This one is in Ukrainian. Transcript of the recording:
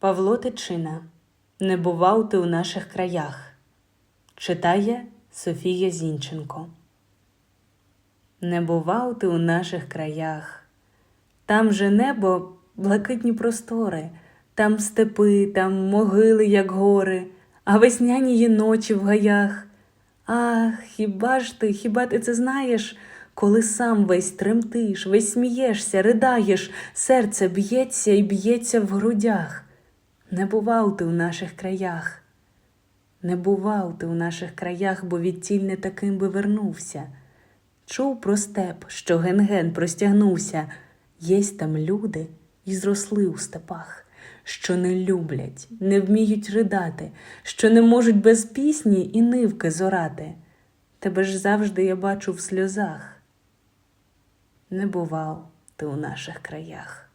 Павло Тичина Не бував ти у наших краях. Читає Софія Зінченко. Не бував ти у наших краях. Там же небо блакитні простори, там степи, там могили, як гори, а весняні є ночі в гаях. Ах, хіба ж ти, хіба ти це знаєш, коли сам весь тремтиш, весь смієшся, ридаєш, серце б'ється і б'ється в грудях. Не бував ти у наших краях. Не бував ти у наших краях, бо відтіль не таким би вернувся. Чув про степ, що ген-ген простягнувся. Єсть там люди і зросли у степах, що не люблять, не вміють ридати, що не можуть без пісні і нивки зорати. Тебе ж завжди я бачу в сльозах. Не бував ти у наших краях.